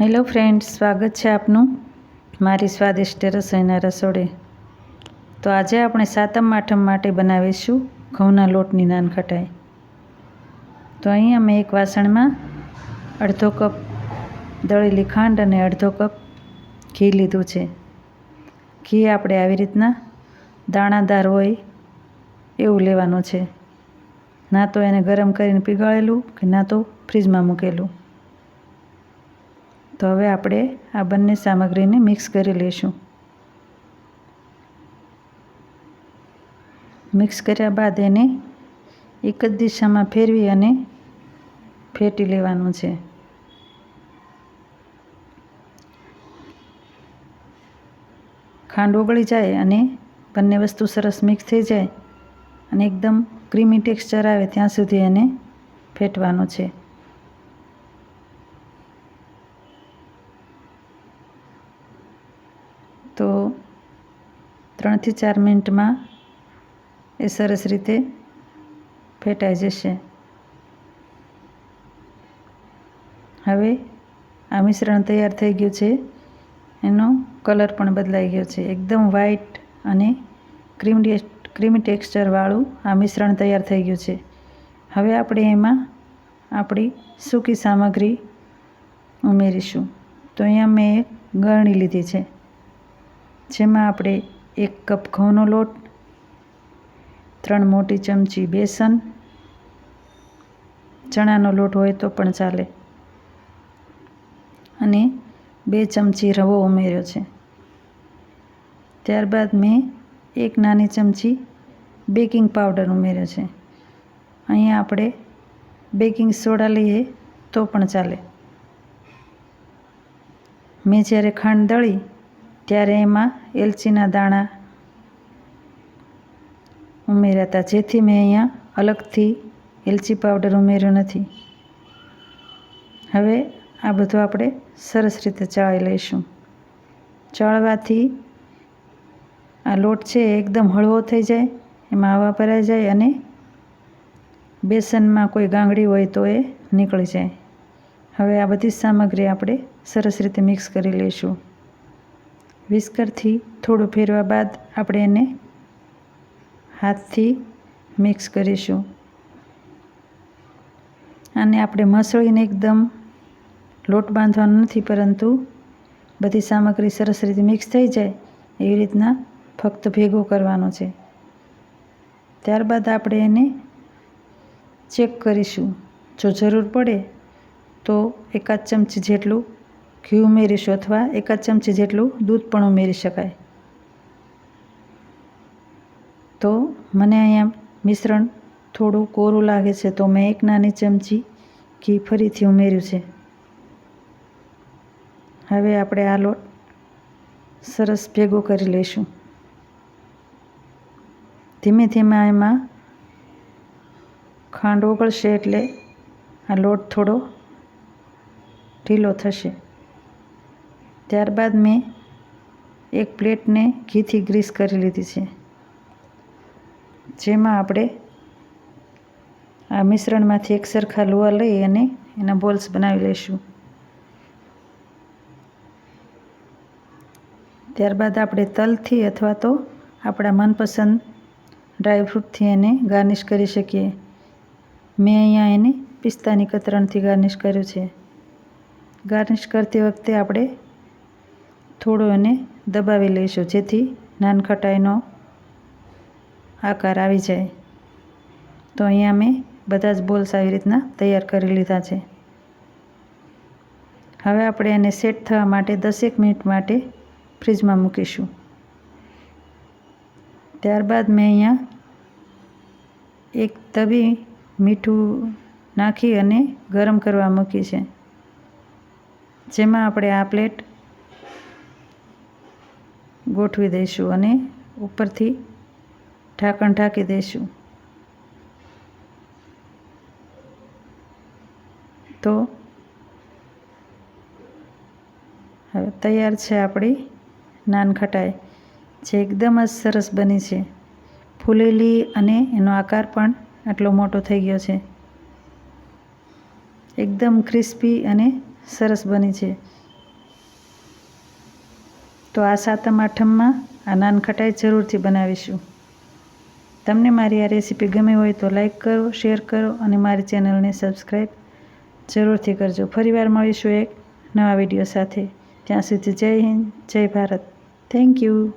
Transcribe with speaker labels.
Speaker 1: Hello friends, સ્વાગત છે આપનું મારી સ્વાદિષ્ટ રસોઈના રસોડે. તો આજે આપણે સાતમ આઠમ માટે બનાવીશું ઘઉંના લોટની નાનખટાઈ તો અહીંયા મેં એક વાસણમાં અડધો કપ દળેલી ખાંડ અને અડધો કપ ઘી લીધું છે. ઘી આપણે આવી રીતના દાણાદાર હોય એવું લેવાનું છે. ના તો એને ગરમ કરીને પીગાળેલું કે ના તો ફ્રીજમાં મૂકેલું. તો હવે આપણે આ બંને સામગ્રીને મિક્સ કરી લઈશું. મિક્સ કર્યા બાદ એને એક જ દિશામાં ફેરવી અને ફેટી લેવાનું છે. ખાંડ ઓગળી જાય અને બંને વસ્તુ સરસ મિક્સ થઈ જાય અને એકદમ ક્રીમી ટેક્સચર આવે ત્યાં સુધી એને ફેટવાનું છે. તો ત્રણથી ચાર મિનિટમાં એ સરસ રીતે ફેટાઈ જશે. હવે આ મિશ્રણ તૈયાર થઈ ગયું છે. એનો કલર પણ બદલાઈ ગયો છે. એકદમ વ્હાઈટ અને ક્રીમ ક્રીમી ટેક્સચરવાળું આ મિશ્રણ તૈયાર થઈ ગયું છે. હવે આપણે એમાં આપણી સૂકી સામગ્રી ઉમેરીશું. તો અહીંયા મેં એક ગળણી લીધી છે. જેમાં આપણે એક કપ ઘઉંનો લોટ, ત્રણ મોટી ચમચી બેસન, ચણાનો લોટ હોય તો પણ ચાલે. અને બે ચમચી રવો ઉમેર્યો છે. ત્યારબાદ મેં એક નાની ચમચી બેકિંગ પાવડર ઉમેર્યો છે. અહીંયા આપણે બેકિંગ સોડા લઈએ તો પણ ચાલે. મેં જ્યારે ખાંડ દળી ત્યારે એમાં એલચીના દાણા ઉમેર્યા હતા, જેથી મેં અહીંયા અલગથી એલચી પાવડર ઉમેર્યો નથી. હવે આ બધું આપણે સરસ રીતે ચાળી લઈશું. ચાળવાથી આ લોટ છે એકદમ હળવો થઈ જાય, એમાં હવા ભરાઈ જાય અને બેસનમાં કોઈ ગાંગડી હોય તો એ નીકળી જાય. હવે આ બધી સામગ્રી આપણે સરસ રીતે મિક્સ કરી લઈશું. વિસ્કરથી થોડું ફેરવા બાદ આપણે એને હાથથી મિક્સ કરીશું. અને આપણે મસળીને એકદમ લોટ બાંધવાનો નથી, પરંતુ બધી સામગ્રી સરસ રીતે મિક્સ થઈ જાય એવી રીતના ફક્ત ભેગો કરવાનો છે. ત્યારબાદ આપણે એને ચેક કરીશું. જો જરૂર પડે તો એકાદ ચમચી જેટલું ઘી ઉમેરીશું અથવા એકાદ ચમચી જેટલું દૂધ પણ ઉમેરી શકાય. તો મને અહીંયા મિશ્રણ થોડું કોરું લાગે છે, તો મેં એક નાની ચમચી ઘી ફરીથી ઉમેર્યું છે. હવે આપણે આ લોટ સરસ ભેગો કરી લઈશું. ધીમે ધીમે એમાં ખાંડ ઓગળશે એટલે આ લોટ થોડો ઢીલો થશે. ત્યારબાદ મેં એક પ્લેટને ઘીથી ગ્રીસ કરી લીધી છે. જેમાં આપણે આ મિશ્રણમાંથી એક સરખા લુવા લઈ અને એના બોલ્સ બનાવી લઈશું. ત્યારબાદ આપણે તલથી અથવા તો આપણા મનપસંદ ડ્રાયફ્રૂટથી એને ગાર્નિશ કરી શકીએ. મેં અહીંયા એને પિસ્તાની કતરણથી ગાર્નિશ કર્યું છે. ગાર્નિશ કરતી વખતે આપણે થોડો એને દબાવી લઈશું, જેથી નાનખટાઈનો આકાર આવી જાય. તો અહીંયા મેં બધા જ બોલ્સ આવી રીતના તૈયાર કરી લીધા છે. હવે આપણે એને સેટ થવા માટે દસેક મિનિટ માટે ફ્રીજમાં મૂકીશું. ત્યારબાદ મેં અહીંયા એક તવી મીઠું નાખી અને ગરમ કરવા મૂકી છે. જેમાં આપણે આ પ્લેટ ગોઠવી દઈશું અને ઉપરથી ઢાંકણ ઢાંકી દઈશું. તો હવે તૈયાર છે આપણી નાનખટાઈ જે એકદમ જ સરસ બની છે. ફૂલેલી અને એનો આકાર પણ આટલો મોટો થઈ ગયો છે. એકદમ ક્રિસ્પી અને સરસ બની છે. તો આ સાતમ, આઠમમાં આ નાનખટાઈ જરૂરથી બનાવીશું. તમને મારી આ રેસીપી ગમી હોય તો લાઈક કરો, શેર કરો અને મારી ચેનલને સબસ્ક્રાઈબ જરૂરથી કરજો. ફરીવાર મળીશું એક નવા વીડિયો સાથે. ત્યાં સુધી જય હિન્દ, જય ભારત. Thank you.